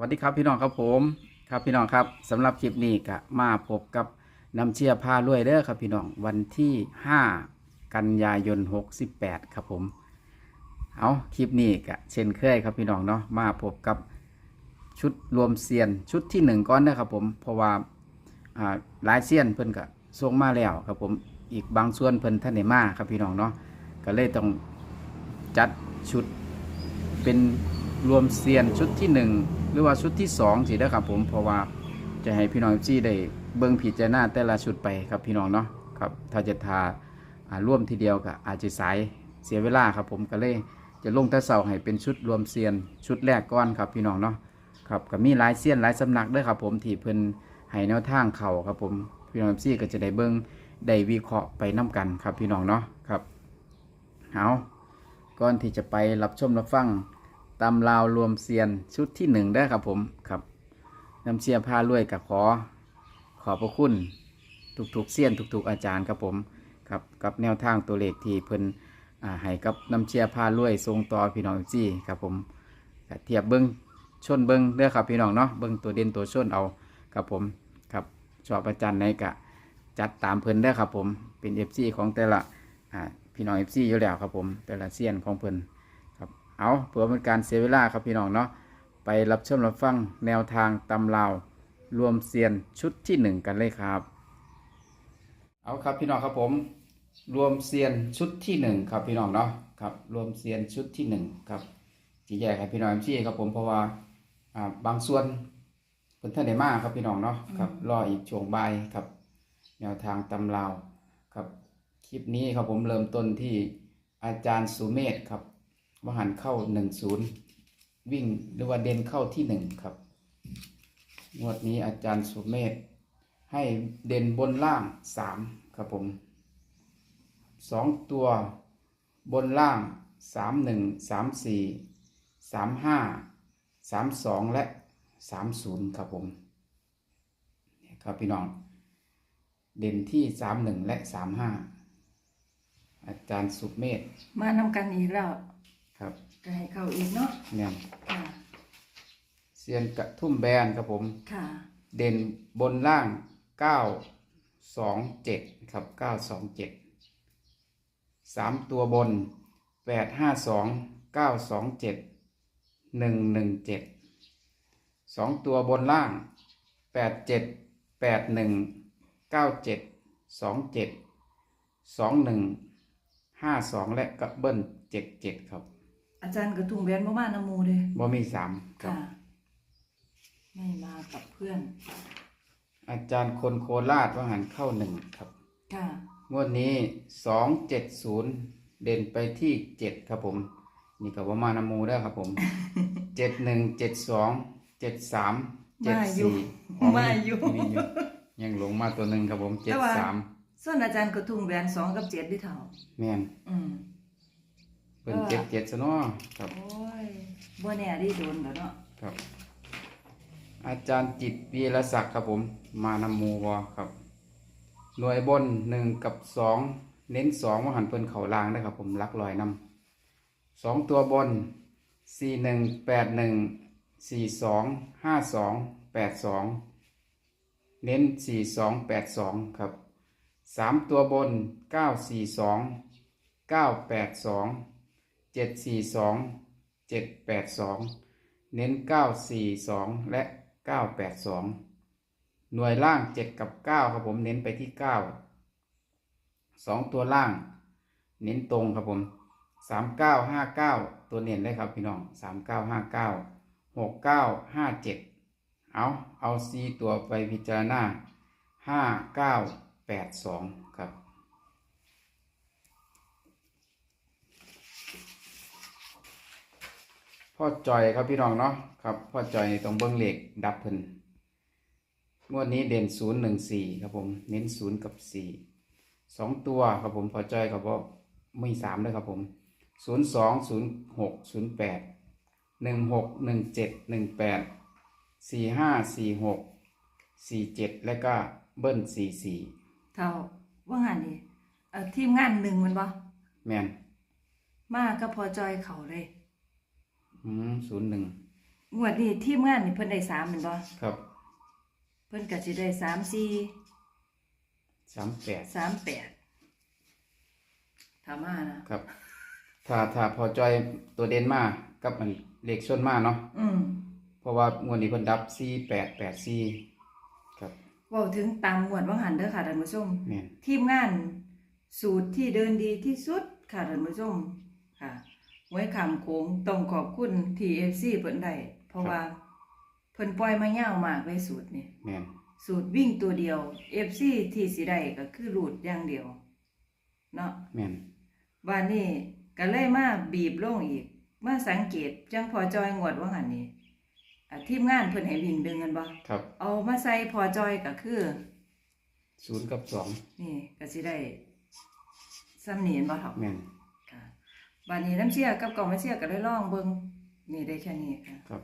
วัสดีครับพี่น้องครับผมครับพี่น้องครับสำหรับคลิปนี้ก็มาพบกับน้ำเชี่ยผ้ารวยเด้อครับพี่น้องวันที่ 5 กันยายน 68 ครับผม เอาคลิปนี้ก็เช่นเคยครับพี่น้องเนาะมาพบกับชุดรวมเซียนชุดที่หนึ่งก่อนนะครับผมเพราะว่าหลายเซียนเพิ่นก็ส่งมาแล้วครับผมอีกบางส่วนเพิ่นท่านได้มาครับพี่น้องเนาะก็เลยต้องจัดชุดเป็นรวมเซียนชุดที่หนึ่ง รือว่าชุดที่สองสิได้ครับผมเพราะว่าจะให้พี่น้องจี้ได้เบิ่งผิดจารณาแต่ละชุดไปครับพี่น้องเนาะครับถ้าจะทาอ่าร่วมทีเดียวก็อาจจะสายเสียเวลาครับผมก็เลยจะลงแต่เสาให้เป็นชุดรวมเซียนชุดแรกก้อนครับพี่น้องเนาะครับก็มีหลายเซียนหลายสำนักด้วยครับผมที่เพิ่นให้แนวทางเข่าครับผมพี่น้องจี้ก็จะได้เบิ่งได้วิเคราะห์ไปน้กันครับพี่น้องเนาะครับเอาก่อนที่จะไปรับชมรับฟัง ตำราวรวมเซียนชุดที่หนึ่งได้ครับผมครับน้ำเชียร์ผ้ารวยกับขอ ขอบพระคุณทุกๆเซียนทุกๆอาจารย์ครับผมครับกับแนวทางตัวเลขที่เพิ่นอ่าให้กับน้ำเชียร์ผ้ารวยทรงต่อพี่น้องจี้ครับผมเทียบเบิ้งชนเบิ้งเด้อครับพี่น้องเนาะเบิ้งตัวเด่นตัวชนเอาครับผมครับชอบอาจารย์ไหนกะจัดตามเพิ่นได้ครับผมเป็นเอฟซีของแต่ละอ่าพี่น้องเอฟซีอยู่แล้วครับผมแต่ละเซียนของเพิ่น เอาเพื่อเป็นการเสียเวลาครับพี่น้องเนาะไปรับชมรับฟังแนวทางตำราวรวมเซียนชุดที่หนึ่งกันเลยครับ เอาครับพี่น้องครับผม รวมเซียนชุดที่หนึ่งครับพี่น้องเนาะครับ รวมเซียนชุดที่หนึ่งครับจีแยกให้พี่น้องชี้ครับผมเพราะว่าอ่าบางส่วนเป็นท่านได้มากครับพี่น้องเนาะครับรออีกช่วงบ่ายครับ แนวทางตำราวครับคลิปนี้ครับผมเริ่มต้นที่อาจารย์สุเมธครับ วหันเข้าหนึ่งศูนย์วิ่งหรือว่าเด่นเข้าที่หนึ่งครับ งวดนี้อาจารย์สุเมธให้เด่นบนล่างสามครับผมสองตัวบนล่างสามหนึ่งสามสี่สามห้าสามสองและสามศูนย์ครับผมนี่ครับพี่น้อง เด่นที่สามหนึ่งและสามห้าอาจารย์สุเมธมานำกันอีกแล้ว ครับก็ให้เข้าอีกเนาะเนี่ยค่ะเซียนกระทุ่มแบนครับผม ค่ะ เด่นบนล่างเก้าสองเจ็ดครับเก้าสองเจ็ดสามตัวบนแปดห้าสองเก้าสองเจ็ดหนึ่งหนึ่งเจ็ดสองตัวบนล่างแปดเจ็ดแปดหนึ่งเก้าเจ็ดสองเจ็ดสองหนึ่งห้าสองและกระเบิ้ลเจ็ดเจ็ดครับ อาจารย์กระทุ่งแบนบ่มานำหมูเลยบ่มีสามครับ ค่ะ ไม่มากับเพื่อน อาจารย์คนโคราชว่าหันเข้าหนึ่งครับค่ะ งวดนี้สองเจ็ดศูนย์เด่นไปที่เจ็ดครับผม นี่ก็ว่ามานำมูได้อครับผม เจ็ดหนึ่งเจ็ดสองเจ็ดสามเจ็ดมาอยู่สี่มาอยู่มีอยู่ยังหลงมาตัวหนึ่งครับผมเจ็แต่ดว่า สามส่วนอาจารย์กระทุ่งแบนสองกับเจ็ดด้วยเท่า แม่น อืม เป็นเออเจ็ดเจ็ดซะเนาะครับ โอ้ยบ่แน่ได้โดนแล้วเนาะครับ อาจารย์จิตวีรศักดิ์ครับผม มานำมูวอครับ หน่วยบนหนึ่งกับสองเน้นสองว่าหันเพิ่นเข่าลางได้ครับ ผมลักลอยนำสองตัวบนสี่หนึ่งแปดหนึ่งสี่สองห้าสองแปดสองเน้นสี่สองแปดสองครับสามตัวบนเก้าสี่สองเก้าแปดสอง เจ็ดสี่สองเจ็ดแปดสองเน้นเก้าสี่สองและเก้าแปดสองหน่วยล่างเจ็ดกับเก้าครับผมเน้นไปที่เก้าสองตัวล่าง เน้นตรงครับผมสามเก้าห้าเก้าตัวเน้นเลยครับพี่น้องสามเก้าห้าเก้าหกเก้าห้าเจ็ดเอาเอาซีตัวไปพิจารณาห้าเก้าแปดสองครับ พ่อจอยครับพี่น้องเนาะครับพ่อจอยตรงเบิ้งเหล็กดับเพิ่นงวดนี้เด่นศูนย์หนึ่งสี่ครับผมเน้นศูนย์กับสี่สองตัวครับผมพอใจกับว่าไม่สามเลยครับผมศูนย์สองศูนย์หกศูนย์แปดหนึ่งหกหนึ่งเจ็ดหนึ่งแปดสี่ห้าสี่หกสี่เจ็ดแล้วก็เบิ้ลสี่สี่เท่าว่างานนี่เอ่อทีมงานหนึ่งมันบ่แมนมาก็พอจอยเขาเลย อืมศูนย์หนึ่งงวดนี้ทีมงานนี่เพิ่นได้สามแม่นบ่ครับเพิ่นก็สิได้สามสี่สามแปดสามแปดถามมานะครับ ถ้าถ้าพอจอยตัวเด่นมากับมันเลขชนมาเนาะอืมเพราะว่างวดนี้เพิ่นดับสี่แปดแปดสี่ครับเว้าถึงตามงวดว่างหันเด้อค่ะท่านผู้ชม แม่นทีมงานสูตรที่เดินดีที่สุดค่ะท่านผู้ชมค่ะ ไว้คำโค้งต้องขอบคุณ TFC เพิ่นได้เพราะว่าเพิ่นปล่อยมายาวมากเลยสูตรนี่แม่นสูตรวิ่งตัวเดียว FC ที่สิได้ก็คือรูดอย่างเดียว เนาะแม่นบ้านนี้ก็เลยมาบีบลงอีก มาสังเกตจังพอจอยงวดว่าหันนี่อะทีมงานเพิ่นให้วิ่งดึงกันบ่ครับเอามาใส่พอจอยก็คือ ศูนย์กับสองนี่ก็สิได้ซ้ำนี่เห็นบ่ครับแม่นค่ะ บ้านนี้น้ำเชี่ยกับกล่องน้ำเชี่ยก็ได้ลองเบิ่งนี่ได้แค่นี้ค่ะ ครับ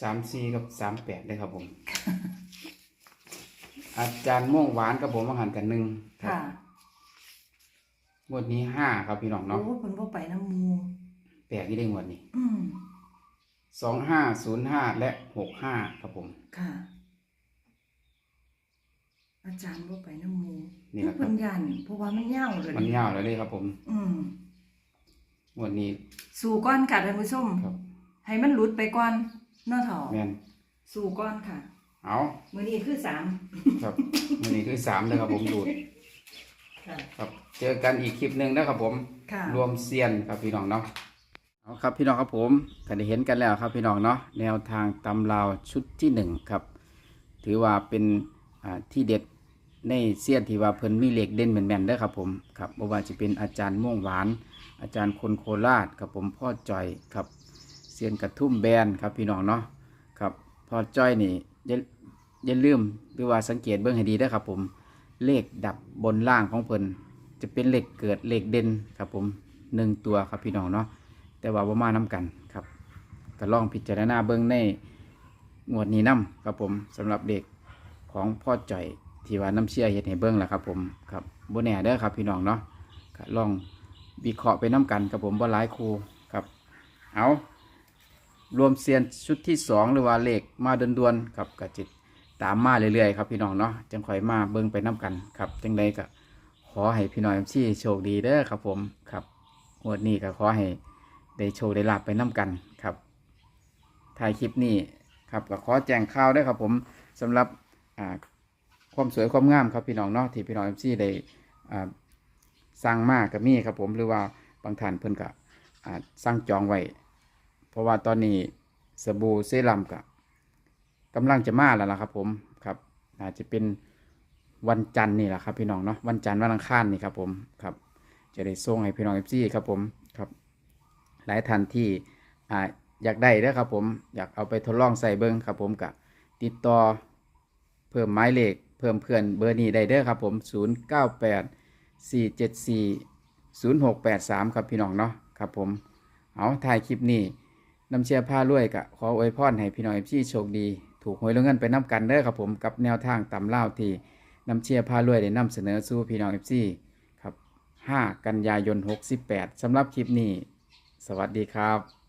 สามสี่กับสามแปดเลยครับผม อาจารย์ม่วงหวานกับผมมาหันกันหนึ่งครับค่ะงวดนี้ห้าครับพี่น้องโอ้เนาะเพิ่นบ่ไปน้ำหมูแปลกที่ได้งวดนี้อืมสองห้าศูนย์ห้าและหกห้าครับผม ค่ะ อาจารย์บ่ไปน้ำหมูนี่แหละครับเพิ่นยันเพราะว่ามันยาวเลยมันยาวเลยเลยครับผม อืม งวดนี้ สู่ก้อนค่ะท่านผู้ชมครับ ให้มันหลุดไปก่อนเนาะเถาะแม่นสู่ก้อนค่ะ เอามื้อนี้คือสามครับงวดนี้คือสามเลยครับผมดูดค่ะครับ เจอกันอีกคลิปหนึ่งนะครับผม ค่ะ รวมเซียนครับพี่น้องเนาะเอาครับพี่น้องครับผมก็ได้เห็นกันแล้วครับพี่น้องเนาะแนวทางตำราวชุดที่หนึ่งครับ ถือว่าเป็นอ่าที่เด็ด ในเซียนที่ว่าเพิ่นมีเหล็กเด่นแม่นๆเด้อครับผมครับบ่ว่าจะเป็นอาจารย์ม่วงหวาน อาจารย์คนโคราชครับผมพ่อจอยครับเซียนกระทุ่มแบนครับพี่น้องเนาะครับพ่อจ้อยนี่อย่าอย่าลืมหรือว่าสังเกตเบิ่งให้ดีเด้ครับผมเลขดับบนล่างของเพิ่นจะเป็นเหล็กเกิดเหล็กเด่นครับผมหนึ่งตัวครับพี่น้องเนาะแต่ว่าบ่มาน้กันครับก็ลองพิจารณาเบิ้องในงวดนี้นํครับผมสำหรับเด็กของพ่อจ่อย ที่ว่าน้ำเชี่ยเฮ็ดให้เบิ้งแหละครับ ผมครับบ่แน่เด้อครับ พี่น้องเนาะลองวิเคราะห์ไปน้กันครับผมบ่หลายครูครับ เอารวมเซียนชุดที่สองหรือว่าเลขมาดวนๆครับก็จิตตามมาเรื่อยๆครับพี่น้องเนาะจังค่อยมาเบิ้งไปน้กันครับจังใดก็ขอให้พี่น้อยที่โชคดีเด้อครับ ผมครับงวดนี้ก็ขอให้ได้โชคได้ลาบไปน้กันครับถ่ายคลิปนี้ครับก็ขอแจ้งข่าวเด้วยครับผมสำหรับอ่า ความสวยความงามครับพี่น้องเนาะที่พี่น้องที่ได้สร้างมากกับมีครับผมหรือว่าบางท่านเพิ่นก็สร้างจองไว้ เพราะว่าตอนนี้สบู่เซรั่มกับกำลังจะมาแล้วล่ะครับผมครับอาจจะเป็นวันจันทร์นี่แหละครับพี่น้องเนาะวันจันทร์วันอังคารนี่ครับผมครับจะได้ส่งให้พี่น้องเอฟซีครับผมครับหลายท่านที่อ่าอยากได้เด้อครับผมอยากเอาไปทดลองใส่เบิ้งครับผมกับติดต่อเพิ่มหมายเลข เพิ่มเพื่อนเบอร์นี้ได้เด้อครับผม 0 9 8 4 7 4 0 6 8 3 ครับพี่น้องเนาะครับผม เอาถ่ายคลิปนี้นำเชียร์ผ้ารวยกะขออวยพรให้พี่น้องเอฟซีโชคดี ถูกหวยลงเงินไปน้ำกันเด้อครับผมกับแนวทางตำเล่าที่นำเชียร์พารวยได้นำเสนอสู่พี่น้องเอฟซีครับ 5 กันยายน 68สำหรับคลิปนี้ สวัสดีครับ